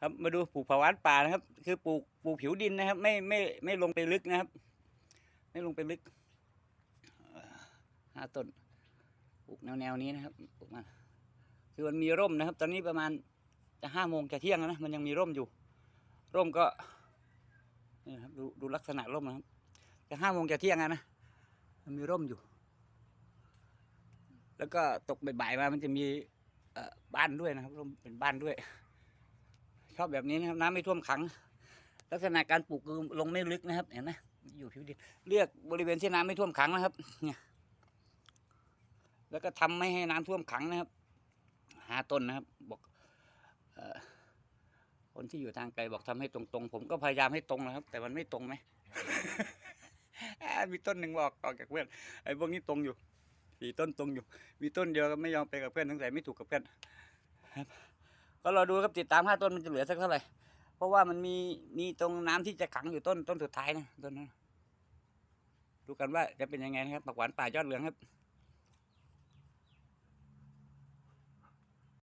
ครับมาดูปลูกผักหวานป่านะครับ คือปลูกปลูกผิวดินนะครับ ไม่ไม่ไม่ลงไปลึกนะครับ ไม่ลงไปลึกห้าต้นปลูกแนวแนวนี้นะครับปลูกมาคือมันมีร่มนะครับ ตอนนี้ประมาณจะห้าโมงจะเที่ยงแล้วนะมันยังมีร่มอยู่ ร่มก็นี่ครับดูดูลักษณะร่มนะครับจะห้าโมงจะเที่ยงแล้วนะมันมีร่มอยู่ แล้วก็ตกบ่ายๆมามันจะมีเอ่อบ้านด้วยนะครับร่มเป็นบ้านด้วย ชอบแบบนี้นะครับ น้ำไม่ท่วมขัง ลักษณะการปลูกคือลงไม่ลึกนะครับ เห็นไหมอยู่ผิวดินเลือกบริเวณที่น้ำไม่ท่วมขังนะครับ เนี่ย แล้วก็ทำไม่ให้น้ำท่วมขังนะครับ หาต้นนะครับ บอกอคนที่อยู่ทางไกลบอกทำให้ตรงๆ ผมก็พยายามให้ตรงนะครับ แต่มันไม่ตรงไหมมีต้นหนึ่งบอกออกจากเพื่อนไอ้พวกนี้ตรงอยู่สี่ต้นตรงอยู่ มีต้นเดียวก็ไม่ยอมไปกับเพื่อนตั้งแต่ไม่ถูกกับเพื่อนครับ ก็รอดูครับติดตามห้าต้นมันจะเหลือสักเท่าไหร่เพราะว่ามันมีมีตรงน้ำที่จะขังอยู่ต้นต้นสุดท้ายนะต้นนั้นดูกันว่าจะเป็นยังไงนะครับผักหวานป่ายอดเหลืองครับ